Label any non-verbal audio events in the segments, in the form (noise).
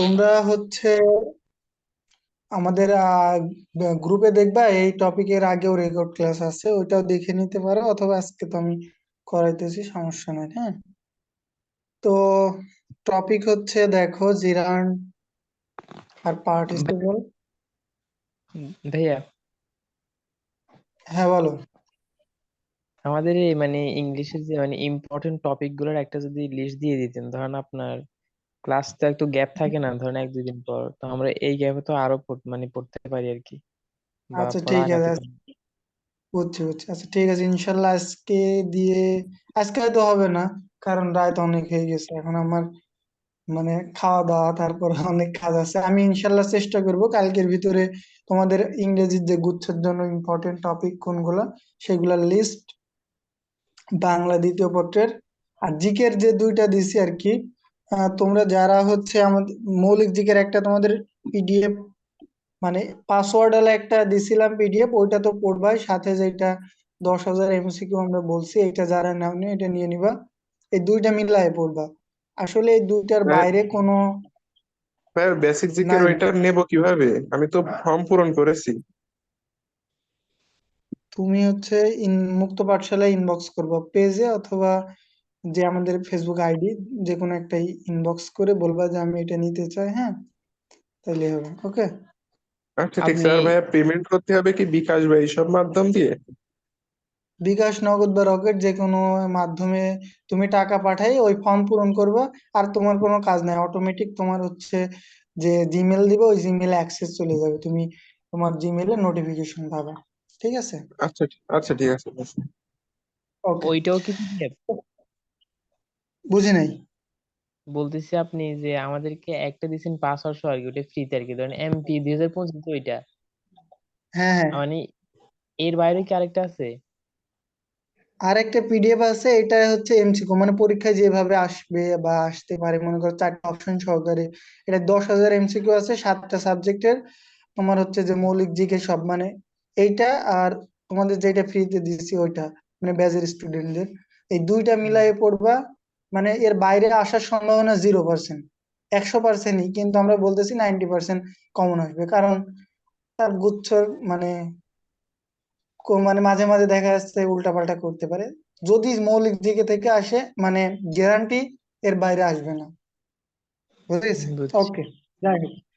তোমরা হচ্ছে আমাদের গ্রুপে দেখবা এই টপিকের আগেও রেকর্ড ক্লাস আছে ওইটাও দেখে নিতে পারো অথবা আজকে তো আমি করাইতেছি সমস্যা নাই হ্যাঁ? তো টপিক হচ্ছে দেখো জিরান আর পার্টিসিপল ভাইয়া। হ্যাঁ বলো। আমাদের এই মানে ইংলিশের যে মানে ইম্পর্টেন্ট টপিকগুলোর একটা যদি লিস্ট দিয়ে দিতেন ধরেন আপনার ক্লাস তো একটু গ্যাপ থাকে না ধরেন এক দুই দিন পর। তো আমরা এই গ্যাপে তো আরও পড়- মানে পড়তে পারি আর কি। বা আচ্ছা পড়া ঠিক আছে। আগাতে আচ্ছা, পারি। বুঝছি বুঝছি। আচ্ছা ঠিক আছে। ইনশাল্লাহ আজকে দিয়ে আজকে হয়তো হবে না কারণ রাত অনেক হয়ে গেছে। এখন আমার মানে খাওয়া দাওয়া তারপর (laughs) অনেক কাজ আছে। আমি ইনশাল্লাহ চেষ্টা করব কালকের ভিতরে তোমাদের ইংরেজির যে গুচ্ছের জন্য ইম্পর্টেন্ট টপিক কোনগুলো সেগুলোর লিস্ট বাংলা দ্বিতীয় পত্রের। আর জিকের যে দুইটা দিছি আর কি আহ, তোমরা যারা হচ্ছে আমাদের মৌলিক জিকের একটা তোমাদের পিডিএফ মানে পাসওয়ার্ড ওয়ালা একটা দিছিলাম পিডিএফ ওইটা তো পড়বাই সাথে যেটা দশ হাজার এমসিকিউ আমরা বলছি এটা যারা নাওনি এটা নিয়ে নিবা। এই দুইটা মিলায় পড়বা। আসলে এই দুইটার ভাই বাইরে কোনো বেসিক জিকের নাই। ওইটা নেব কীভাবে? আমি তো ফর্ম পূরণ করেছি। তুমি হচ্ছে ইন মুক্ত পাঠশালায় ইনবক্স করবা। পেজে অথবা যে আমাদের ফেসবুক আইডি যে কোনো একটা ইনবক্স করে বলবা যে আমি এটা নিতে চাই হ্যাঁ? তাহলে হবে ওকে আচ্ছা ঠিক আপনি স্যার ভাইয়া পেমেন্ট করতে হবে কি বিকাশ বা এইসব মাধ্যম দিয়ে? বিকাশ নগদ বা রকেট যে কোনো মাধ্যমে তুমি টাকা পাঠাই ওই ফর্ম পূরণ করবা আর তোমার কোনো কাজ নাই। অটোমেটিক তোমার হচ্ছে যে জিমেল দিবে ওই জিমেলে অ্যাক্সেস চলে যাবে। তুমি তোমার জিমেলে নোটিফিকেশন পাবা। ঠিক আছে? আচ্ছা ঠিক- আচ্ছা ঠিক আছে। ওকে ওইটাও কি বুঝি নাই। বলতেছি আপনি যে আমাদেরকে একটা দিয়েছেন পাসওয়ার্ড সহ আর কি ওটা ফ্রিতে আর কি। ধরেন এমপি দুই হাজার পঁচিশ ওইটা হ্যাঁ হ্যাঁ। মানে এর বাইরে কি আরেকটা আছে? আর একটা পিডিএফ আছে এটা হচ্ছে এমসিকিউ মানে পরীক্ষায় যেভাবে আসবে বা আসতে পারে মনে করো চারটা অপশন সহকারে। এটা দশ হাজার এমসিকিউ আছে সাতটা সাবজেক্টের তোমার হচ্ছে যে মৌলিক জিকে সব মানে এইটা আর তোমাদের যেটা ফ্রিতে দিচ্ছি ওইটা মানে ব্যাচের স্টুডেন্টদের এই দুইটা। মিলায়ে পড়বা মানে এর বাইরে আসার সম্ভাবনা জিরো পার্সেন্ট একশো পার্সেন্টই কিন্তু আমরা বলতেছি নাইনটি পার্সেন্ট কমন আসবে। কারণ তার গুচ্ছর মানে কো- মানে মাঝে মাঝে দেখা যাচ্ছে উল্টাপাল্টা করতে পারে। যদি মৌলিক দিকে থেকে আসে মানে গ্যারান্টি এর বাইরে আসবে না। বুঝছি। ওকে যাই হোক।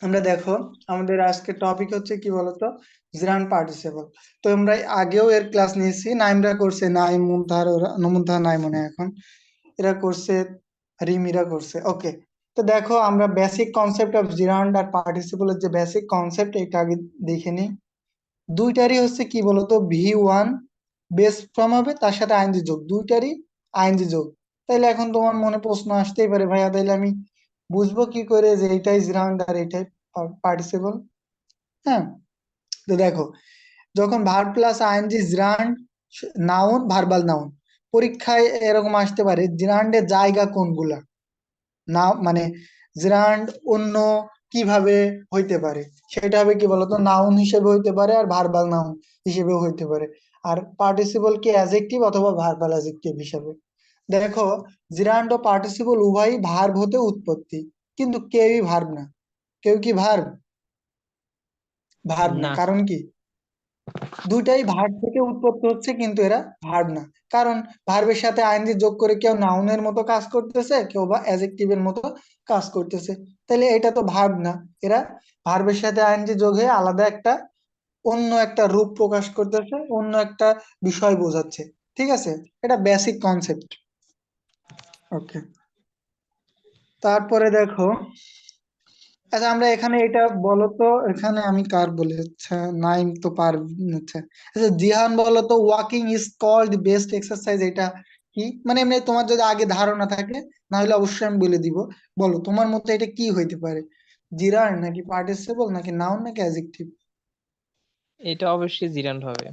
আমরা দেখো, আমাদের আজকে টপিক হচ্ছে কি বলতো? জিরান পার্টিসিপল তো আমরা আগেও এর ক্লাস নিয়েছি নাইমরা করছে নাইম মুমতাহার ওরা মুমতাহার নাই মনে এখন। এরা করছে রিমিরা করছে ওকে তো দেখো, আমরা বেসিক কনসেপ্ট অফ জিরান্ড আর পার্টিসিপলের যে বেসিক কনসেপ্ট এটা আগে দেখে নিই। দুইটারই হচ্ছে কি বলতো? ভি ওয়ান বেস ফর্ম হবে, তার সাথে আইনজি যোগ দুইটারই আইনজি যোগ তাইলে এখন তোমার মনে প্রশ্ন আসতেই পারে, ভাইয়া। তাইলে আমি বুঝব কি করে যে এটাই জিরান্ড আর এটাই পার্টিসিপল হ্যাঁ? তো দেখো, যখন verb plus ING gerund noun verbal noun পরীক্ষায় এরকম আসতে পারে জিরান্ডের জায়গা কোনগুলা? না মানে জিরান্ড অন্য কীভাবে হইতে পারে? সেটা হবে কি বলতো? নাউন হিসেবে হইতে পারে আর ভার্বাল নাউন হিসেবেও হইতে পারে। আর পার্টিসিপল কি অ্যাজেক্টিভ অথবা ভার্বাল অ্যাজেক্টিভ হিসেবে? দেখো জিরান্ড পার্টিসিপল উভয়ই ভার্ব হতে উৎপত্তি কিন্তু কেউই ভার্ব না। কেউ কি ভার্ব ভার্ব না কারণ কি? দুইটাই ভার্ব থেকে উৎপত্তি হচ্ছে কিন্তু এরা ভার্ব না। কারণ ভার্বের সাথে আইএনজি যোগ করে কেউ নাউনের মতো কাজ করতেছে কেউ বা অ্যাজেক্টিভের মতো কাজ করতেছে। তাহলে এটা তো ভার্ব না। এরা ভার্বের সাথে আইএনজি যোগ হয়ে আলাদা একটা অন্য একটা রূপ প্রকাশ করতেছে অন্য একটা বিষয় বোঝাচ্ছে। ঠিক আছে? এটা বেসিক কনসেপ্ট ওকে তারপরে দেখো আচ্ছা আমরা এখানে এটা বলো তো এখানে আমি কার বলি? আচ্ছা নাইম তো পার আচ্ছা। আচ্ছা জিহান বলো তো walking is called best exercise এটা কি? মানে এমনি তোমার যদি আগে ধারণা থাকে না হলে অবশ্যই আমি বলে দিব। বলো তোমার মতে এটা কি হইতে পারে? জিরান নাকি পার্টিসিপল নাকি নাউন নাকি অ্যাডজেক্টিভ এটা অবশ্যই জিরান্ড হবে।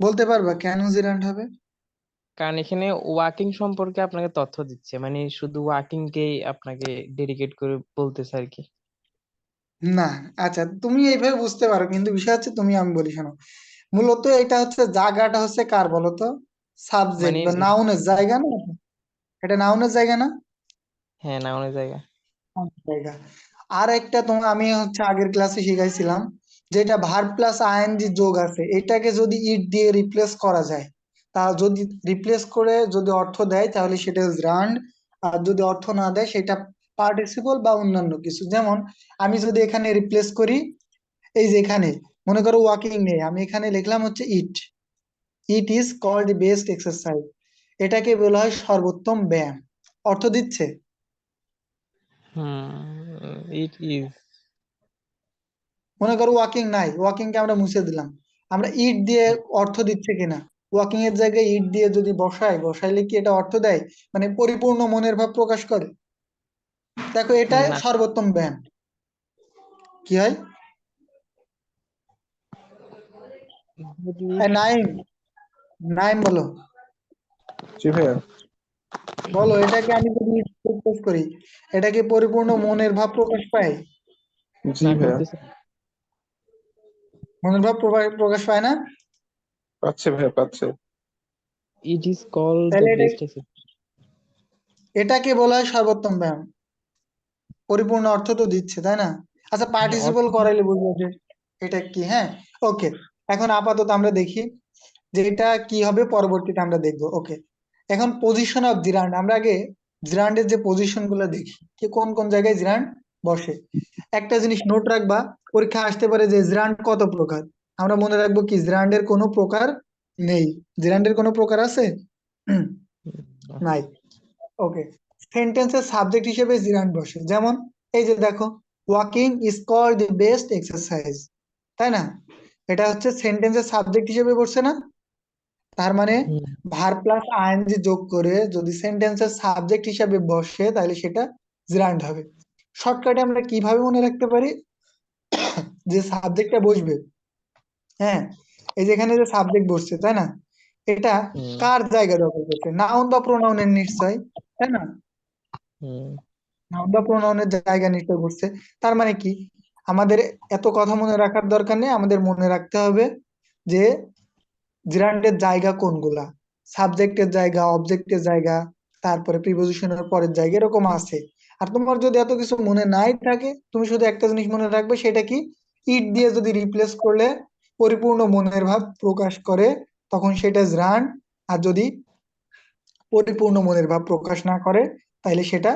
বলতে পারবা? কেন জিরান হবে? কারণ এখানে ওয়াকিং সম্পর্কে আপনাকে তথ্য দিচ্ছে। মানে শুধু ওয়াকিং কেই আপনাকে ডেডিকেট করে বলতেছে আর কি। না আচ্ছা তুমি এইভাবে বুঝতে পারো কিন্তু বিষয় হচ্ছে তুমি আমি বলি শোনো। মূলত এটা হচ্ছে জায়গাটা হচ্ছে কার বলতো? সাবজেক্ট মানে বা নাউনের জায়গা না এটা? নাউনের জায়গা না? হ্যাঁ নাউনের জায়গা। জায়গা। আর একটা তোমার আমি হচ্ছে আগের ক্লাসে শিখাইছিলাম যেটা ভার্ব প্লাস আইএনজি যোগ আছে এটাকে যদি ইট দিয়ে রিপ্লেস করা যায় তা যদি রিপ্লেস করে যদি অর্থ দেয় তাহলে সেটা রান আর যদি অর্থ না দেয় সেটা পার্টিসিপল বা অন্যান্য কিছু। যেমন আমি যদি এখানে রিপ্লেস করি এই যে এখানে মনে করো ওয়াকিং নেই আমি এখানে লিখলাম হচ্ছে it it is called best exercise এটাকে বলা হয় সর্বোত্তম ব্যায়াম। অর্থ দিচ্ছে? ইট ইজ মনে করো ওয়াকিং নাই ওয়াকিং কে আমরা মুছে দিলাম। আমরা ইট দিয়ে অর্থ দিচ্ছে কিনা? ওয়াকিং এর জায়গায় ইট দিয়ে যদি বসাই বসাইলে কি এটা অর্থ দেয়? মানে পরিপূর্ণ মনের ভাব প্রকাশ করে। দেখো এটা সর্বোত্তম ব্যায়াম কি হয়? নাইম। নাইম বলো। জি ভাইয়া। বলো এটাকে আমি যদি প্রকাশ করি এটা কি পরিপূর্ণ মনের ভাব প্রকাশ পায়? মনের ভাব প্রকাশ প্রকাশ পায় না? পাচ্ছে ভাইয়া পাচ্ছে। It is called the best এটাকে বলা হয় সর্বোত্তম ব্যায়াম। পরিপূর্ণ অর্থ তো দিচ্ছে তাই না? আচ্ছা পার্টিসিপল করাইলে বুঝব যে এটা কি হ্যাঁ? ওকে এখন আপাতত আমরা দেখি যে এটা কি হবে পরবর্তীতে আমরা দেখব। ওকে এখন পজিশন অফ জিরান্ড আমরা আগে জিরান্ডের যে পজিশনগুলো দেখি যে কোন কোন জায়গায় জিরান্ড বসে? একটা জিনিস নোট রাখবা পরীক্ষা আসতে পারে যে জিরান্ড কত প্রকার? আমরা মনে রাখব কি জিরান্ডের কোনো প্রকার নেই। জিরান্ডের কোনো প্রকার আছে? নাই। ওকে সেন্টেন্সের সাবজেক্ট হিসেবে জিরান্ড বসে। যেমন এই যে দেখো walking is called the best exercise তাই না? এটা হচ্ছে সেন্টেন্সের সাবজেক্ট হিসেবে বসছে না? তার মানে ভার প্লাস আইএনজি যোগ করে যদি সেন্টেন্সের সাবজেক্ট হিসেবে বসে তাহলে সেটা জিরান্ড হবে। শর্টকাটে আমরা কীভাবে মনে রাখতে পারি? যে সাবজেক্টটা বসবে হ্যাঁ এই যে এখানে যে সাবজেক্ট বসছে তাই না? এটা কার জায়গা দখল করছে? নাউন বা প্রোনাউনের নিশ্চয় তাই না? নাউন বা প্রোনাউনের জায়গা নিশ্চয় বসছে। তার মানে কি? আমাদের এত কথা মনে রাখার দরকার নেই। আমাদের মনে রাখতে হবে যে জিরান্ডের জায়গা কোনগুলা? সাবজেক্টের জায়গা অবজেক্টের জায়গা তারপরে প্রিপোজিশনের পরের জায়গা এরকম আছে। আর তোমার যদি এত কিছু মনে নাই থাকে তুমি শুধু একটা জিনিস মনে রাখবে সেটা কি? ইট দিয়ে যদি রিপ্লেস করলে পরিপূর্ণ মনের ভাব প্রকাশ করে তখন সেটা রান আর যদি পরিপূর্ণ মনের ভাব প্রকাশ না করে তাহলে সেটা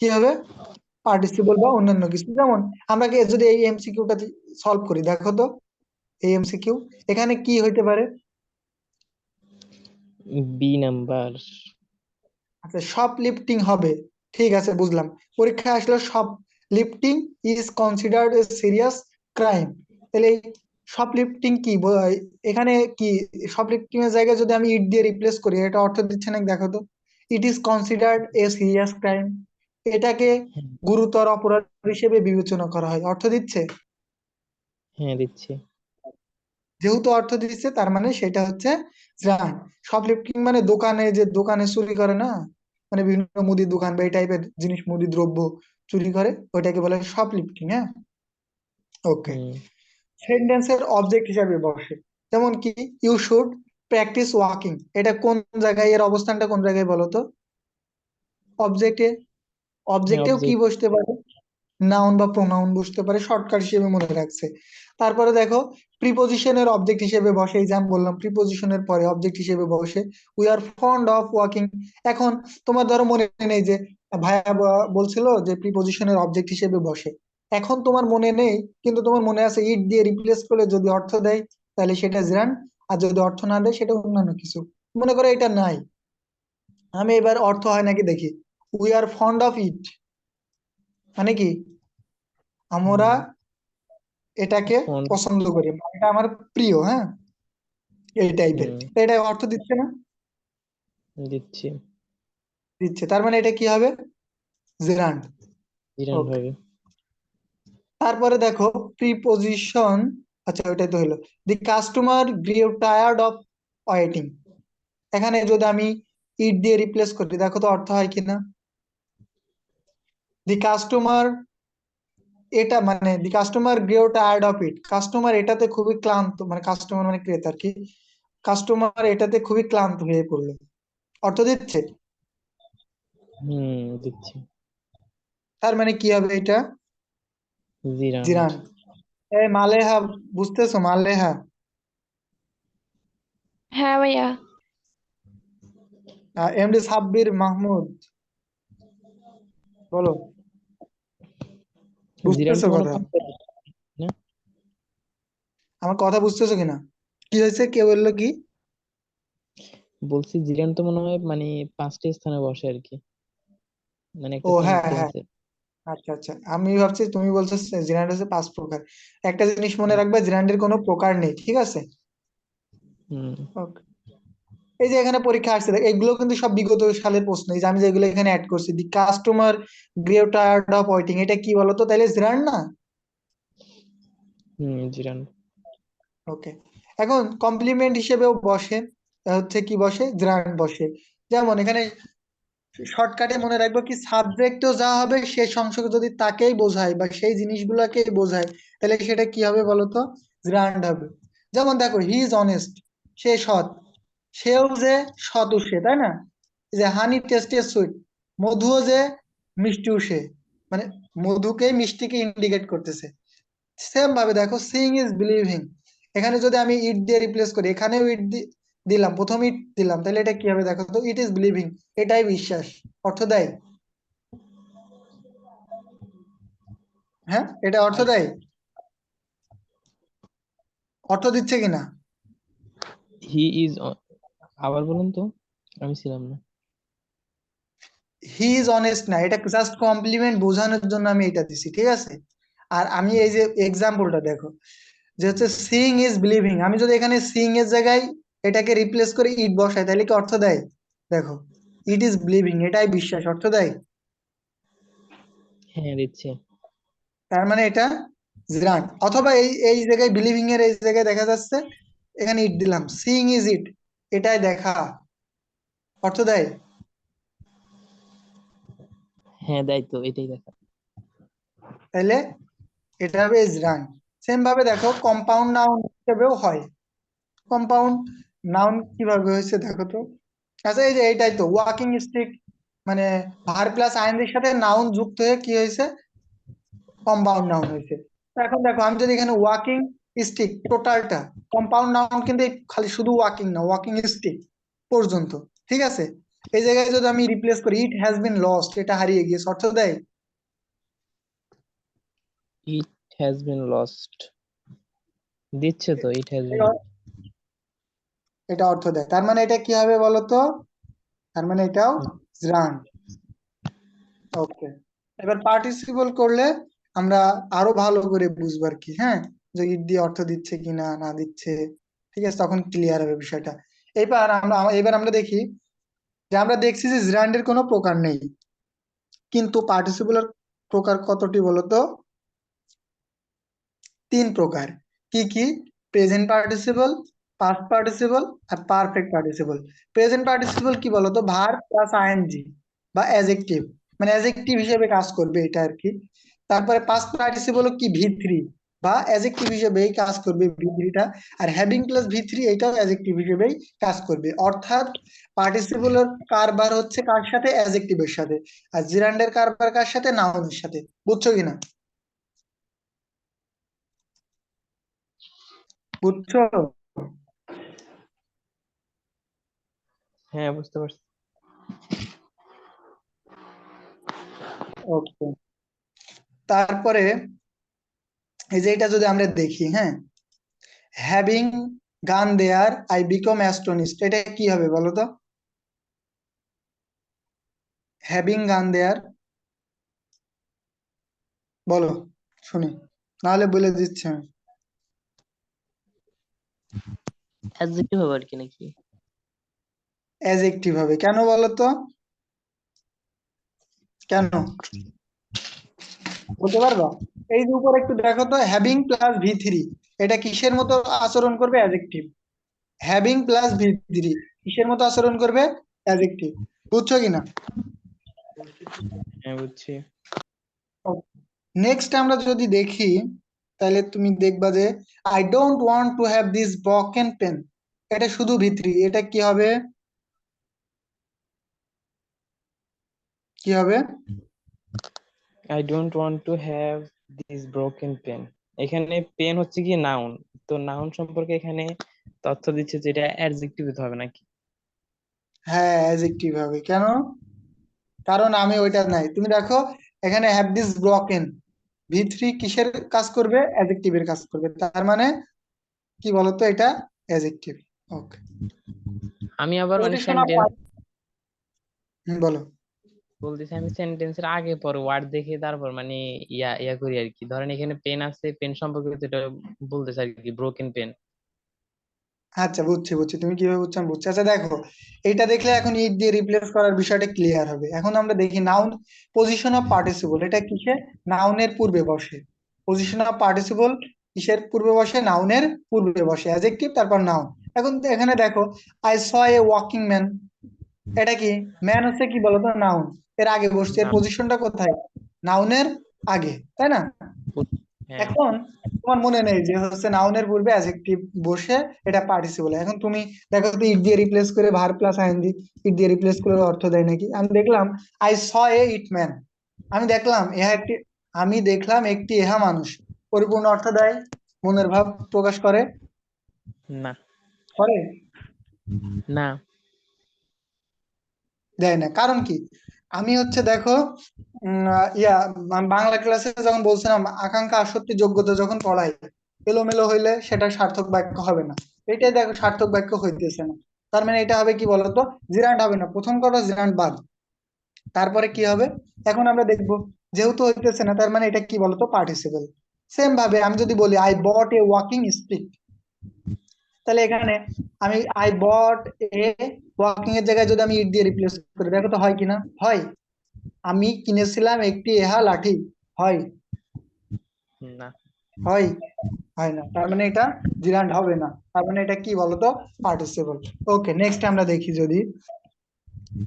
কি হবে? পার্টিসিপল বা অন্যান্য কিছু। যেমন আমরা যদি এই এমসিকিউটা সলভ করি দেখো তো এই এমসিকিউ এখানে কি হইতে পারে? বি নাম্বার আচ্ছা সব লিফটিং হবে। ঠিক আছে বুঝলাম। পরীক্ষায় আসলে shoplifting is considered a serious crime তাহলে সব লিফটিং কি এখানে কি? সব লিফটিং এর জায়গায় যদি আমি ইট দিয়ে রিপ্লেস করি এটা অর্থ দিচ্ছে নাকি? দেখো তো it is considered a serious crime এটাকে গুরুতর অপরাধ হিসেবে বিবেচনা করা হয়। অর্থ দিচ্ছে? হ্যাঁ দিচ্ছি। যেহেতু অর্থ দিচ্ছে তার মানে সেটা হচ্ছে রান শপলিফটিং মানে দোকানে যে দোকানে চুরি করে না? মানে বিভিন্ন মুদির দোকান বা এই টাইপের জিনিস মুদি দ্রব্য চুরি করে ওইটাকে বলে শপলিফটিং হ্যাঁ? ওকে সেন্টেন্সের অবজেক্ট হিসাবে বসে। যেমন কি ইউ শুড প্র্যাকটিস ওয়াকিং এটা কোন জায়গায় এর অবস্থানটা কোন জায়গায় বলো তো? অবজেক্টে অবজেক্টেও কি বসতে পারে? নাউন বা প্রোনাউন বসতে পারে শর্টকাট হিসেবে মনে রাখছে। তারপরে দেখো প্রিপোজিশনের অবজেক্ট হিসেবে বসে এই যে আমি বললাম প্রিপোজিশনের পরে অবজেক্ট হিসেবে বসে। We are fond of walking এখন তোমার ধরো মনে নেই যে ভাইয়া বলছিল যে প্রিপোজিশনের অবজেক্ট হিসেবে বসে। এখন তোমার মনে নেই কিন্তু তোমার মনে আছে ইট দিয়ে রিপ্লেস করলে যদি অর্থ দেয় তাহলে সেটা জিরান আর যদি অর্থ না দেয় সেটা অন্যান্য কিছু। মনে করো এটা নাই। আমি এবার অর্থ হয় নাকি দেখি। We are fond of it মানে কি? আমরা এটাকে পছন্দ করি। এটা আমার প্রিয় হ্যাঁ? এই টাইপের এটা অর্থ দিচ্ছে না? দিচ্ছি। দিচ্ছে। তার মানে এটা কি হবে? জেরান্ড জিরান Okay. হবে। তারপরে দেখো প্রিপোজিশন আচ্ছা ওইটাই তো হলো। The customer grew tired of waiting এখানে যদি আমি ইট দিয়ে রিপ্লেস করি দেখো তো অর্থ হয় কিনা? দি কাস্টমার এটা মানে the customer grew tired of it customer এটাতে খুবই ক্লান্ত মানে কাস্টমার মানে ক্রেতা আর কি। কাস্টমার এটাতে খুবই ক্লান্ত হয়ে পড়ল। অর্থ দিচ্ছে? হুম দিচ্ছি। তার মানে কি হবে এটা? জিরান। জিরান। এই মালেহা বুঝতেছো মালেহা? হ্যাঁ ভাইয়া। এমডি সাব্বির মাহমুদ। বলো। জিরান বুঝতেছো কথা? আমার কথা বুঝতেছো কিনা? কি হয়েছে? কে বলল কি? বলছি জিরান তো মনে হয় মানে পাঁচটি স্থানে বসে আর কি। মানে ও হ্যাঁ হ্যাঁ। আচ্ছা আচ্ছা। আমি ভাবছি তুমি বলছো জিরান্ড হচ্ছে পাঁচ প্রকার। একটা জিনিস মনে রাখবে জিরান্ডের কোনো প্রকার নেই ঠিক আছে? হুম। এই যে এখানে পরীক্ষা আসছে এগুলো কিন্তু সব বিগত সালের প্রশ্ন। এই যে আমি যেগুলো এখানে অ্যাড করছি the customer grew tired of waiting এটা কি বলতো? তাহলে জিরান্ড না? হুম জিরান ওকে। এখন কমপ্লিমেন্ট হিসেবেও বসে হচ্ছে কি বসে? জিরান্ড বসে। যেমন এখানে শর্টকাটে মনে রাখব কি সাবজেক্টও যা হবে শেষ অংশ যদি তাকেই বোঝায় বা সেই জিনিসগুলোকেই বোঝায়, তাহলে সেটা কি হবে বলতো? গ্রান্ড হবে। যেমন দেখো হি ইজ অনেস্ট সে সৎ, সেও যে সৎ সে, তাই না? যে হানি টেস্টে সুইট মধুও যে মিষ্টি সে মানে মধুকে মিষ্টিকে ইন্ডিকেট করতেছে। সেম ভাবে দেখো সিং ইজ বিলিভিং এখানে যদি আমি ইট দিয়ে রিপ্লেস করি, এখানেও ইট দিলাম প্রথম ইট দিলাম তাহলে এটা কি হবে দেখো তো ইট ইজ বিলিভিং এটাই বিশ্বাস অর্থ দেয়। হ্যাঁ এটা অর্থ দেয়? অর্থ দিচ্ছে কিনা? হি ইজ আবার বলুন তো আমি ছিলাম না। হি ইজ অনেস্ট না এটা জাস্ট কমপ্লিমেন্ট বোঝানোর জন্য আমি এটা দিছি ঠিক আছে? আর আমি এই যে এক্সাম্পলটা দেখো যে হচ্ছে সিইং ইজ বিলিভিং আমি যদি এখানে সিইং এর জায়গায় এটাকে রিপ্লেস করে ইট বসায় তাহলে কি অর্থ দেয়? দেখো ইট ইজ বিলিভিং এটাই বিশ্বাস অর্থ দেয়? হ্যাঁ দিচ্ছে। তার মানে এটা জিরান্ড অথবা এই এই জায়গায় বিলিভিং এর এই জায়গায় দেখা যাচ্ছে এখানে ইট দিলাম সিইং ইজ ইট এটাই দেখা অর্থ দেয়? হ্যাঁ দেয় তো এটাই দেখা। তাহলে এটা হবে জিরান্ড সেম ভাবে দেখো কম্পাউন্ড নাউন হিসেবেও হয়। কম্পাউন্ড নাউন কীভাবে হয়েছে দেখো তো। আচ্ছা এই যে এইটাই তো ওয়াকিং স্টিক মানে ভার প্লাস আইএনজির সাথে নাউন যুক্ত হয়ে কি হয়েছে? কম্পাউন্ড নাউন হয়েছে। এখন দেখো আমি যদি এখানে ওয়াকিং স্টিক টোটালটা কম্পাউন্ড নাউন কিন্তু খালি শুধু ওয়াকিং না ওয়াকিং স্টিক পর্যন্ত ঠিক আছে? এই জায়গায় যদি আমি রিপ্লেস করি ইট হ্যাজ বিন লস্ট এটা হারিয়ে গিয়েছে অর্থ দেয়? ইট হ্যাজ বিন লস্ট দিচ্ছে তো ইট হ্যাজ বিন এটা- অর্থ দেয়। তার মানে এটা কি হবে বলতো? তার মানে এটাও জিরান্ড ওকে। এবার পার্টিসিপল করলে আমরা আরও ভালো করে বুঝব আর কি হ্যাঁ? যে ইট দিয়ে অর্থ দিচ্ছে কিনা না দিচ্ছে ঠিক আছে? তখন ক্লিয়ার হবে বিষয়টা। এবার আমরা এবার আমরা দেখি যে আমরা দেখছি যে জিরান্ডের কোনো প্রকার নেই। কিন্তু পার্টিসিপলের প্রকার কতটি বলতো? তিন প্রকার। কি কি? প্রেজেন্ট পার্টিসিপল পাস্ট পার্টিসিপল আর পারফেক্ট পার্টিসিপল প্রেজেন্ট পার্টিসিপল কি বলতো? ভার প্লাস আইএনজি বা অ্যাজেক্টিভ মানে অ্যাজেক্টিভ হিসেবে কাজ করবে এটা আর কি। তারপরে পাস্ট পার্টিসিপল কি? ভি থ্রি বা অ্যাজেক্টিভ হিসেবেই কাজ করবে ভি আর হ্যাভিং প্লাস ভি থ্রি এটাও অ্যাজেক্টিভ হিসেবেই কাজ করবে। অর্থাৎ পার্টিসিপলের কারবার হচ্ছে কার সাথে? অ্যাজেক্টিভের সাথে। আর জিরান্ডের কারবার কার সাথে? নাউনের সাথে। বুঝছ কিনা? বুঝছ? হ্যাঁ বুঝতে পারছি। ওকে তারপরে এই যে এটা যদি আমরা দেখি হ্যাঁ? হ্যাভিং গান দেয়ার আই বিকম অ্যাস্টনিস্ট এটা কি হবে বলো তো? হ্যাভিং গান দেয়ার বলো শুনি। নাহলে বলে দিচ্ছি আমি। অ্যাডজেক্টিভ হবে আর কি নাকি? অ্যাজেক্টিভ হবে। কেন বলো তো কেন? বলতে পারবা? এই যে উপরে একটু দেখো তো হ্যাভিং প্লাস ভি থ্রি এটা কিসের মতো আচরণ করবে? Adjective having plus V three কিসের মতো আচরণ করবে? অ্যাজেক্টিভ বুঝছ কিনা? হ্যাঁ বুঝছি। নেক্সট আমরা যদি দেখি তাহলে তুমি দেখবা যে I don't want to have this broken pen এটা শুধু ভিত্রি এটা কি হবে? কি হবে? I don't want to have this broken pen এখানে পেন হচ্ছে কি নাউন তো নাউন সম্পর্কে এখানে তথ্য দিচ্ছে যে এটা অ্যাডজেক্টিভ হবে নাকি? হ্যাঁ অ্যাডজেক্টিভ হবে। কেন? কারণ আমি ওইটা নাই। তুমি দেখো এখানে have this broken V three কিসের কাজ করবে? অ্যাডজেক্টিভের কাজ করবে। তার মানে কি বলতো এটা? অ্যাডজেক্টিভ ওকে আমি আবার সেন্টেন্স বলো। বলতেছি আমি সেন্টেন্সের আগে পর ওয়ার্ড দেখে তারপর মানে ইয়া ইয়া করি আর কি ধরেন এখানে পেন আছে পেন সম্পর্কে এটা বলতেছে আর কি ব্রোকেন পেন আচ্ছা বুঝছি বুঝছি। তুমি কীভাবে বুঝছ আমি বুঝছি। আচ্ছা দেখো এটা দেখলে এখন ইট দিয়ে রিপ্লেস করার বিষয়টা ক্লিয়ার হবে। এখন আমরা দেখি নাউন পজিশন অফ পার্টিসিপল এটা কিসে? নাউনের পূর্বে বসে। পজিশন অফ পার্টিসিপল কিসের পূর্বে বসে? নাউনের পূর্বে বসে। অ্যাডজেক্টিভ তারপর নাউন এখন তো এখানে দেখো I saw a walking man এটা কি? ম্যান হচ্ছে কি বলতো? নাউন এর আগে বসছে এর পজিশনটা কোথায়? নাউনের আগে তাই না? হ্যাঁ। এখন তোমার মনে নেই যে হচ্ছে নাউনের পূর্বে অ্যাডজেক্টিভ বসে এটা পার্টিসিপল এখন তুমি দেখো তো ইট দিয়ে রিপ্লেস করে ভার প্লাস আইএনজি ইট দিয়ে রিপ্লেস করে অর্থ দেয় নাকি? আমি দেখলাম I saw A it man আমি দেখলাম ইহা একটি আমি দেখলাম একটি ইহা মানুষ। পরিপূর্ণ অর্থ দেয় মনের ভাব প্রকাশ করে। না। করে? না। দেয় না। কারণ কি? আমি হচ্ছে দেখো ইয়া বাংলা ক্লাসে যখন বলছিলাম, আকাঙ্ক্ষা আসক্তি যোগ্যতা যখন পড়াই এলোমেলো হইলে সেটা সার্থক বাক্য হবে না। এটাই দেখো সার্থক বাক্য হইতেছে না। তার মানে এটা হবে কি বলতো? জিরান্ড হবে না। প্রথম কথা জিরান্ড বাদ। তারপরে কি হবে? এখন আমরা দেখব। যেহেতু হইতেছে না, তার মানে এটা কি বলতো? পার্টিসিপল সেম ভাবে আমি যদি বলি I bought a walking stick তাহলে এখানে আমি আই বট এ ওয়াকিং এর জায়গায় যদি আমি ইট দিয়ে রিপ্লেস করি দেখো তো হয় কিনা হয়। আমি কিনেছিলাম একটি এহা লাঠি। হয়। না। হয়। হয় না। তার মানে এটা জিরান্ড হবে না। তার মানে এটা কি বলতো? পার্টিসিপল ওকে নেক্সট আমরা দেখি যদি।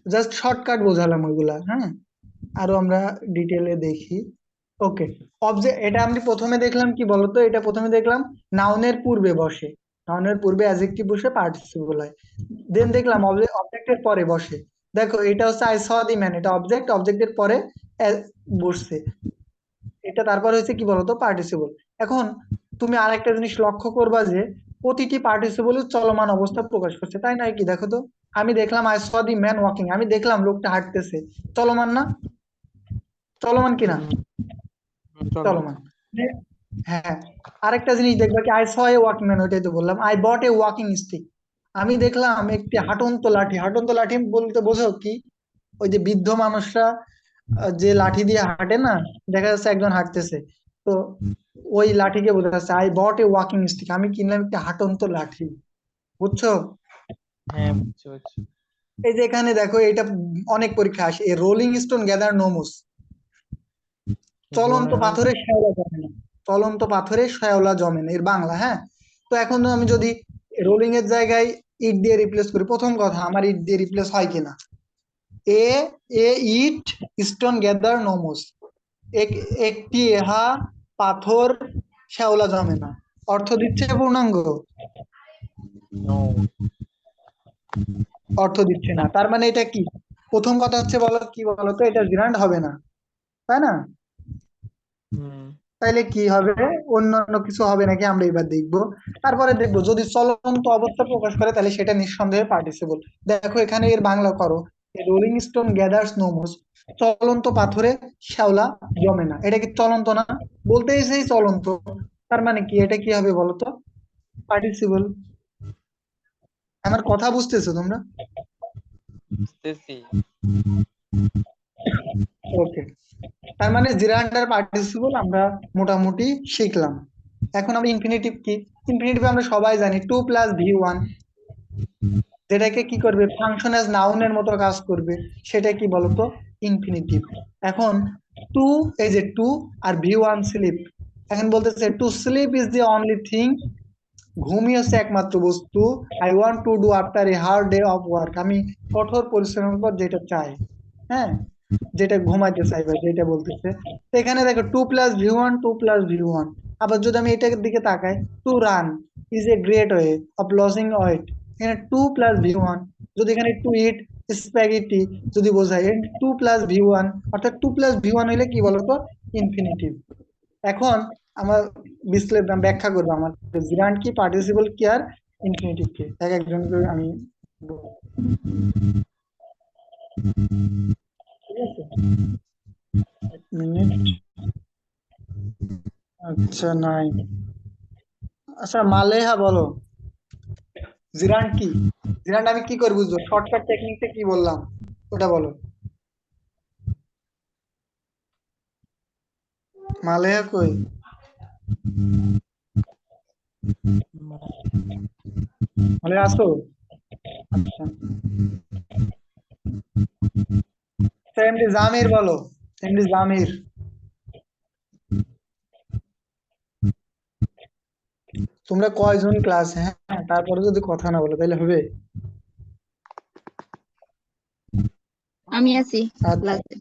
জাস্ট শর্টকাট বোঝালাম ওইগুলা হ্যাঁ? আরও আমরা ডিটেলে দেখি। ওকে অবজেক্ট এটা আমি প্রথমে দেখলাম কি বলতো? এটা প্রথমে দেখলাম নাউনের পূর্বে বসে। নাউনের পূর্বে অ্যাডজেক্টিভ বসে পার্টিসিপল হয়। দেন দেখলাম অবজেক্টের পরে বসে। দেখো এটা হচ্ছে আই স দি ম্যান এটা অবজেক্ট অবজেক্টের পরে বসছে। এটা তারপর হচ্ছে কি বলতো? পার্টিসিপল এখন তুমি আরেকটা জিনিস লক্ষ্য করবা যে প্রতিটি পার্টিসিপল চলমান অবস্থা প্রকাশ করছে। তাই নয় কি? দেখো তো আমি দেখলাম I saw the man walking আমি দেখলাম লোকটা হাঁটতেছে। চলমান না? চলমান কিনা? চলমান। মানে- হ্যাঁ আরেকটা জিনিস দেখবা কি আই স এ ওইটাই তো বললাম। I bought a walking stick আমি দেখলাম একটি হাঁটন্ত লাঠি। হাঁটন্ত লাঠি বলতে বোঝো কি ওই যে বৃদ্ধ মানুষরা যে লাঠি দিয়ে হাঁটে না দেখা যাচ্ছে একজন হাঁটতেছে। তো ওই লাঠিকে বোঝা যাচ্ছে I bought a walking stick আমি কিনলাম একটা হাঁটন্ত লাঠি। বুঝছ? হ্যাঁ বুঝছি বুঝছি এই যে এখানে দেখো এটা অনেক পরীক্ষা আসে। A rolling stone gather no moss চলন্ত পাথরের পাথরে শ্যাওলা জমে না চলন্ত পাথরে শ্যাওলা জমে না। এর বাংলা হ্যাঁ? তো এখন আমি যদি রোলিং এর জায়গায় ইট দিয়ে রিপ্লেস করি প্রথম কথা আমার ইট দিয়ে রিপ্লেস হয় কিনা? এ এ ইট স্টোন গ্যাদার নোমস একটি এহা পাথর শ্যাওলা জমে না। অর্থ দিচ্ছে পূর্ণাঙ্গ. অর্থ দিচ্ছে না। তার মানে এটা কি? প্রথম কথা হচ্ছে বলো কি বলতো এটা জিরান্ড হবে না। তাই না? হুম। তাইলে কি হবে? অন্যান্য কিছু হবে নাকি আমরা এবার দেখব। তারপরে দেখব যদি চলন্ত অবস্থা প্রকাশ করে তাহলে সেটা নিঃসন্দেহে পার্টিসিপল দেখো এখানে এর বাংলা করো। রোলিং স্টোন গ্যাদার্স নোমস চলন্ত পাথরে শ্যাওলা জমে না। এটা কি চলন্ত না? বলতে সেই চলন্ত। তার মানে কি? এটা কি হবে বলতো? পার্টিসিপল আমার কথা বুঝতেছো তোমরা? বুঝতেছি। ওকে তার মানে জিরান্ডার পার্টিসিপল আমরা মোটামুটি শিখলাম। এখন আমরা ইনফিনিটিভ কি? ইনফিনিটিভ আমরা সবাই জানি টু প্লাস ভি ওয়ান যেটাকে কি করবে? ফাংশন অ্যাজ নাউনের মতো কাজ করবে। সেটা কি বলতো? ইনফিনিটিভ এখন টু এই যে টু আর ভি ওয়ান স্লিপ এখন বলতেছে to sleep is the only thing ঘুমই হচ্ছে একমাত্র বস্তু। I want to do after a hard day of work আমি কঠোর পরিশ্রমের পর যেটা চাই। হ্যাঁ? যেটা ঘুমাইতে চাইবে, যেটা বলতেছে। এখানে দেখো to plus V one to plus V one আবার যদি আমি এটার দিকে তাকাই to run is a great way of losing weight এখানে টু প্লাস ভি ওয়ান যদি এখানে টু ইট স্প্যাগেটি যদি বোঝায় টু প্লাস ভি ওয়ান অর্থাৎ টু প্লাস ভি ওয়ান হলে কি বলতো? ইনফিনিটিভ এখন আমরা বিশ্লেষণ ব্যাখ্যা করব আমার জিরান্ড কি পার্টিসিপল কি আর ইনফিনিটিভ কি? এক একজন আমি আচ্ছা নাই। আচ্ছা মালেহা বলো। জিরান্ড কি? জিরান্ড আমি কি করে বুঝব শর্টকাট টেকনিকটা কি বললাম? ওটা বলো। মালেহা কই? মালেহা আসো আচ্ছা। এমডি জামির বলো। এমডি জামির তোমরা কয়জন ক্লাস হ্যাঁ তারপরে যদি কথা না বলো তাহলে হবে। আমি আছি আচ্ছা। ক্লাসে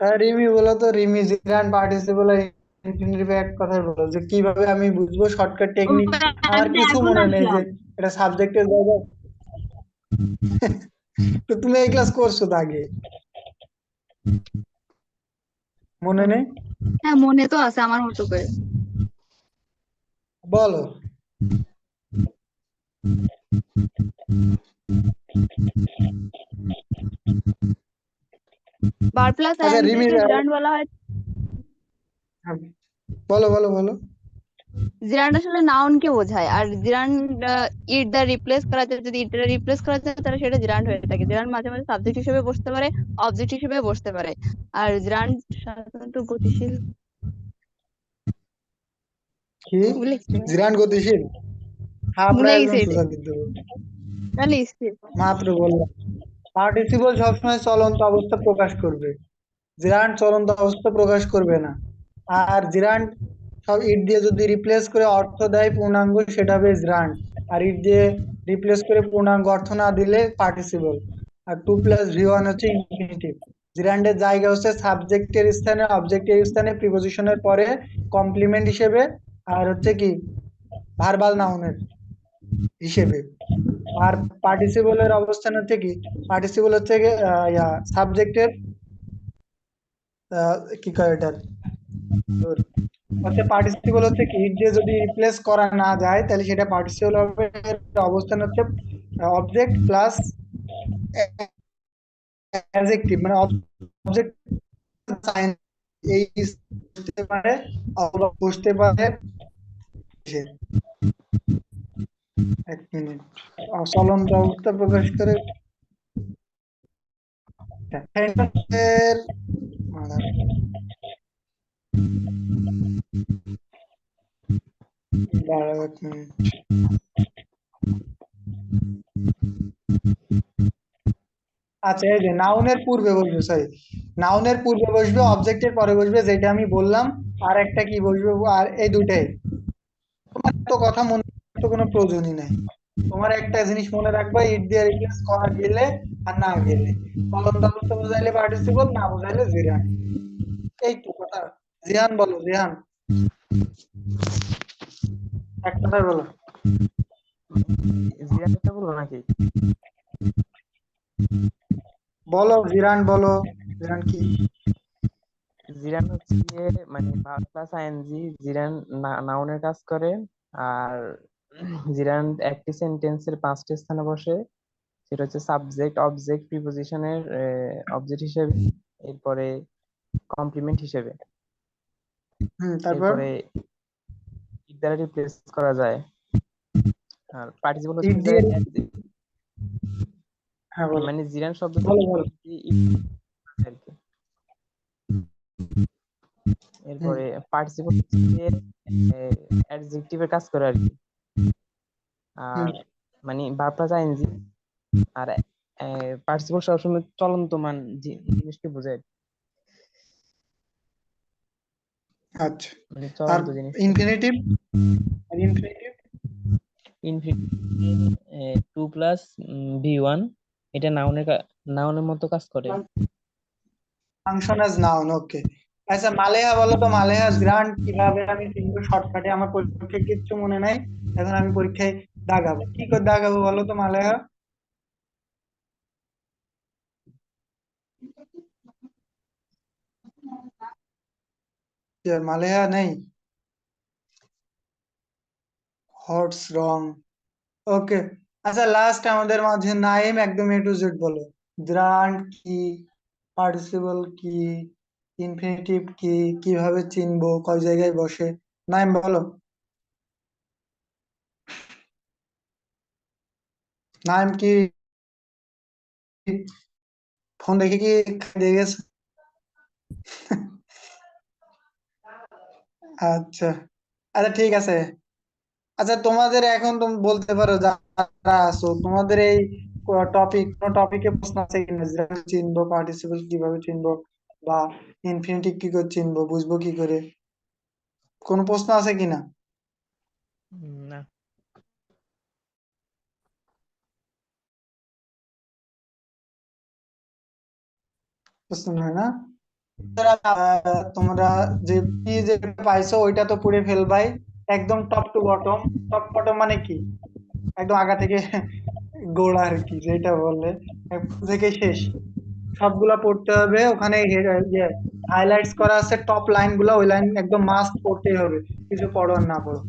তা রিমি বলো তো। রিমি জিরান পার্টিসিপল ইনফিনিটিভ কথা বলো যে কীভাবে আমি বুঝব শর্টকাট টেকনিক আমার কিছু মনে নেই যে এটা সাবজেক্টের জায়গা তো তুমি এই ক্লাস করছ তো আগে? মনে নেই? হ্যাঁ মনে তো আছে আমার মতো করে। বলো। বার প্লাস আচ্ছা রিমি বলা হয় বলো বলো বলো। জিরান্ড আসলে নাউন কে বোঝায়। আর জিরান ইট দা রিপ্লেস করা যায় যদি ইট রিপ্লেস করা যায় তাহলে সেটা জিরান্ড হয়ে থাকে। জিরান্ড মাঝে মাঝে সাবজেক্ট হিসেবে বসতে পারে অবজেক্ট হিসেবে বসতে পারে। আর জিরান্ড সাধারণত গতিশীল। কি। জিরান গতিশীল? তাহলে স্থির। মাত্র বললাম। পার্টিসিপল সবসময় চলন্ত অবস্থা প্রকাশ করবে। জিরান্ড চলন্ত অবস্থা প্রকাশ করবে না। আর জিরান্ড সব ইট দিয়ে যদি রিপ্লেস করে অর্থ দেয় পূর্ণাঙ্গ, সেটা হবে জিরান্ড আর ইট দিয়ে রিপ্লেস করে পূর্ণাঙ্গ অর্থ না দিলে পার্টিসিপল আর টু প্লাস ভি ওয়ান হচ্ছে ইনফিনিটিভ জিরান্ডের জায়গা হচ্ছে সাবজেক্টের স্থানে অবজেক্টের স্থানে প্রিপোজিশনের পরে কমপ্লিমেন্ট হিসেবে, আর হচ্ছে কি ভার্বাল নাউনের হিসেবে। আর পার্টিসিপলের অবস্থান হচ্ছে কি পার্টিসিপল হচ্ছে সাবজেক্টের কি কয় এটার? হচ্ছে পার্টিসিপল হচ্ছে কি, যে যদি রিপ্লেস করা না যায়, তাহলে সেটা পার্টিসিপল হবে অবস্থান হচ্ছে অবজেক্ট প্লাস অ্যাডজেক্টিভ মানে অবজেক্ট সাইন এই বসতে পারে বসতে পারে। এক মিনিট চলন্ত অবস্থা প্রকাশ করে। এর আচ্ছা এই যে নাউনের পূর্বে বসবে সরি নাউনের পূর্বে বসবে অবজেক্টের পরে বসবে, যেটা আমি বললাম, আর একটা কি বসবে, আর এই দুটাই তোমার তো কথা মনে তো কোনো প্রয়োজনই নাই। তোমার একটা জিনিস মনে রাখবা ইট দিয়ে রিপ্লেস করা গেলে আর না গেলে। চলন্ত অবস্থা বোঝাইলে পার্টিসিপল না বোঝাইলে জিরান এই তো কথা জিহান বলো জিহান এক বলো। জিরানটা বলব নাকি? বলো জিরান বলো। জিরান কি? জিরান হচ্ছে মানে ভার্ব প্লাস আইএনজি জিরান নাউনের কাজ করে। আর জিরান একটি সেন্টেন্সের পাঁচটি স্থানে বসে। সেটা হচ্ছে সাবজেক্ট অবজেক্ট প্রিপোজিশনের অবজেক্ট হিসেবে এরপরে কমপ্লিমেন্ট হিসেবে। হুম তারপর? এরপরে ইট দ্বারা রিপ্লেস করা যায়। আর পার্টিসিপল হচ্ছে হ্যাঁ বলো। মানে জিরান শব্দ বলো, বলো। এরপরে পার্টিসিপল অ্যাডজেক্টিভের কাজ করে আর কি। আর মানে প্লাস আইএনজি আর পার্টিসিপল সবসময় চলন্তমান জি- জিনিসকে বোঝায়। আচ্ছা। মানে আর infinitive R infinitive to plus V one এটা নাউনের নাউনের মতো কাজ করে। ফাংশন অ্যাজ নাউন ওকে আচ্ছা মালেহা বলো তো কীভাবে আমি চিনবো শর্টকাটে আমার পরীক্ষায় কিচ্ছু মনে নাই এখন আমি পরীক্ষায় দাগাবো। কি করে দাগাবো বলো তো মালেহা মালেহা নেই হটস রং ওকে আচ্ছা লাস্ট আমাদের মাঝে নাইম একদম এ টু জেড বলো। গ্রান্ট কি পার্টিসিপল কি ইনফিনিটিভ কি, কীভাবে চিনবো, কয় জায়গায় বসে? নাইম, বলো। নাইম কি? ফোন দেখে কি দিয়ে গেছে আচ্ছা। আচ্ছা ঠিক আছে। আচ্ছা তোমাদের এখন তুমি বলতে পারো যারা আছো তোমাদের এই টপিক কোন টপিকে প্রশ্ন আছে কিনা চিনবো পার্টিসিপল কীভাবে চিনবো বা ইনফিনিটিভ কি করে চিনবো বুঝব কি করে? কোন প্রশ্ন আছে কিনা না? প্রশ্ন হয় না? তোমরা যে কি যে পাইছো, ওইটা তো পড়ে ফেলবাই। একদম top to bottom top bottom মানে কি? একদম আগা থেকে গোড়া আর কি যেটা বললে থেকে শেষ। সবগুলা পড়তে হবে। ওখানে হাইলাইটস করা আছে। টপ লাইনগুলা, ওই লাইন একদম মাস্ট পড়তেই হবে। কিছু পড়ো না পড়ো।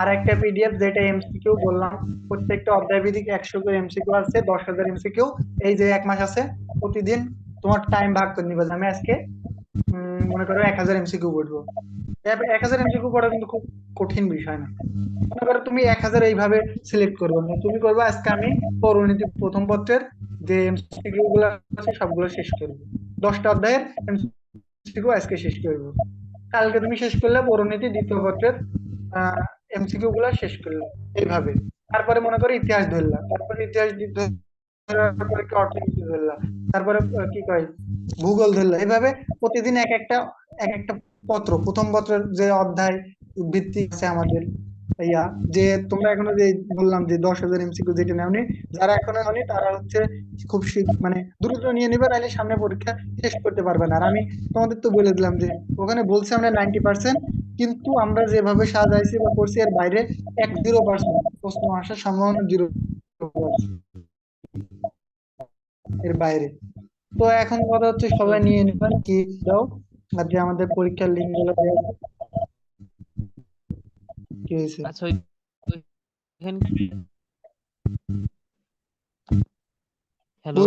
আর একটা পিডিএফ যেটা এমসিকিউ বললাম, প্রত্যেকটা অধ্যায় ভিত্তিক একশো করে এমসিকিউ আছে, দশ হাজার এমসিকিউ এই যে এক মাস আছে, প্রতিদিন তোমার টাইম ভাগ করে নিবে। আমি আজকে মনে করো এক হাজার এমসিকিউ পড়ব। এক হাজার এমসিকিউ পড়া কিন্তু খুব কঠিন বিষয় না। মনে করো তুমি এক হাজার এইভাবে সিলেক্ট করবে। না তুমি করবে আজকে আমি পৌরনীতি প্রথম পত্রের যে এমসিকিউ গুলো আছে, সবগুলো শেষ করব। দশটা অধ্যায়ের এমসিকিউ আজকে শেষ করব। কালকে তুমি শেষ করলে পৌরনীতি দ্বিতীয় পত্রের এমসিকিউ গুলো শেষ করলে এইভাবে। তারপরে মনে করো ইতিহাস ধরলা। তারপরে ইতিহাস দি- তারপরে কি কয়? ভূগোল ধরলা। এভাবে প্রতিদিন এক একটা এক একটা পত্র, প্রথম পত্রের যে অধ্যায় ভিত্তিক আছে আমাদের, ইয়া, যে তোমরা এখনও যে বললাম যে দশ হাজার এমসিকিউ যেটা নেওনি, যারা এখনও নেওনি, তারা হচ্ছে খুব মানে দ্রুত নিয়ে নিবে, নাহলে সামনে পরীক্ষা শেষ করতে পারবে না। আর আমি তোমাদের তো বলে দিলাম যে, ওখানে বলছে আমরা নাইনটি পার্সেন্ট কিন্তু আমরা যেভাবে সাজাইছি বা করছি, এর বাইরে এক জিরো পার্সেন্ট প্রশ্ন আসার সম্ভাবনা জিরো এর বাইরে। তো এখন কথা হচ্ছে সবাই নিয়ে নেবেন কি দাও? আর যে আমাদের পরীক্ষার লিঙ্কগুলো দেওয়া আছে। কি হয়েছে? আচ্ছা হ্যালো।